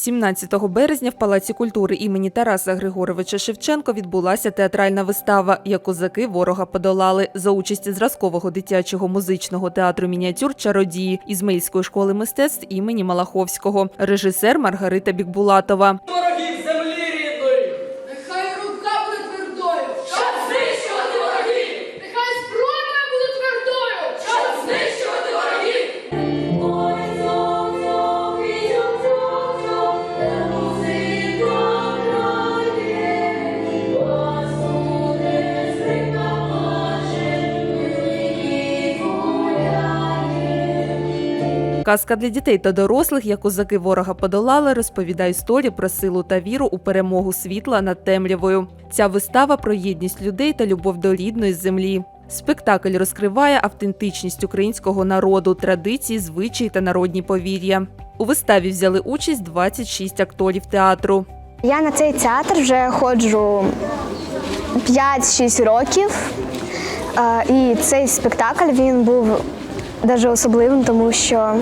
17 березня в Палаці культури імені Тараса Григоровича Шевченко відбулася театральна вистава «Як козаки ворога подолали» за участі зразкового дитячого музичного театру мініатюр Чародії Ізмельської школи мистецтв імені Малаховського, режисер Маргарита Бікбулатова. Казка для дітей та дорослих, як козаки ворога подолали, розповідає історію про силу та віру у перемогу світла над темрявою. Ця вистава про єдність людей та любов до рідної землі. Спектакль розкриває автентичність українського народу, традиції, звичаї та народні повір'я. У виставі взяли участь 26 акторів театру. Я на цей театр вже ходжу 5-6 років. І цей спектакль він був дуже особливим, тому що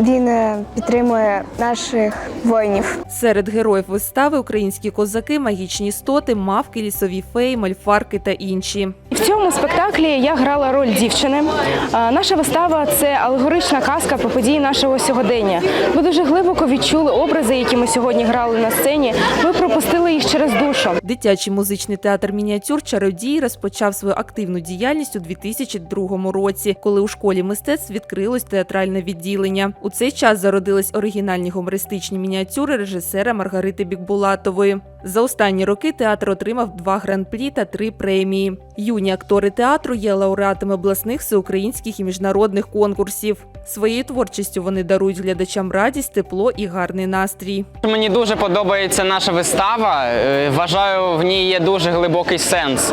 він е, підтримує наших воїнів. Серед героїв вистави українські козаки, магічні істоти, мавки, лісові феї, мальфарки та інші. В цьому спектаклі я грала роль дівчини. Наша вистава це алегорична казка про події нашого сьогодення. Ви дуже глибоко відчули образи, які ми сьогодні грали на сцені. Ви пропустили їх через душу. Дитячий музичний театр мініатюр Чародій розпочав свою активну діяльність у 2002 році, коли у школі мистецтв відкрилось театральне відділення. У цей час зародились оригінальні гумористичні мініатюри режисера Маргарити Бікбулатової. За останні роки театр отримав два гран-прі та три премії. Юні актори театру є лауреатами обласних всеукраїнських і міжнародних конкурсів. Своєю творчістю вони дарують глядачам радість, тепло і гарний настрій. Мені дуже подобається наша вистава. Е, Вважаю, в ній є дуже глибокий сенс.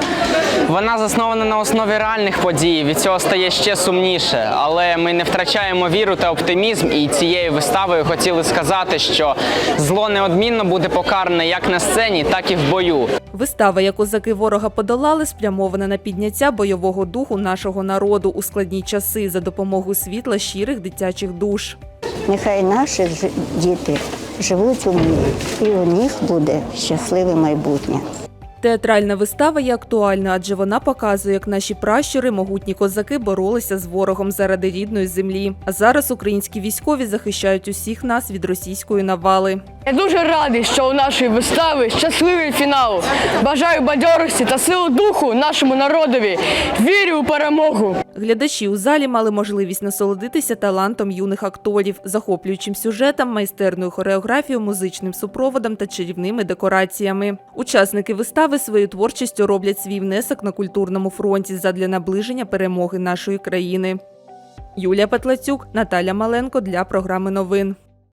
Вона заснована на основі реальних подій. Від цього стає ще сумніше. Але ми не втрачаємо віру та оптимізм. І цією виставою хотіли сказати, що зло неодмінно буде покаране як на сцені, так і в бою. Вистава, як козаки ворога подолали, спрямована на підняття бойового духу нашого народу у складні часи за допомогою світла щирих дитячих душ. Нехай наші ж- діти живуть у мирі, і у них буде щасливе майбутнє. Театральна вистава є актуальна, адже вона показує, як наші пращури, могутні козаки, боролися з ворогом заради рідної землі. А зараз українські військові захищають усіх нас від російської навали. Я дуже радий, що у нашої вистави щасливий фінал. Бажаю бадьорості та сили духу нашому народові. Вірю у перемогу. Глядачі у залі мали можливість насолодитися талантом юних акторів, захоплюючим сюжетом, майстерною хореографією, музичним супроводом та чарівними декораціями. Учасники вистави своєю творчістю роблять свій внесок на культурному фронті задля наближення перемоги нашої країни. Юлія Петлацюк, Наталя Маленко для програми новин.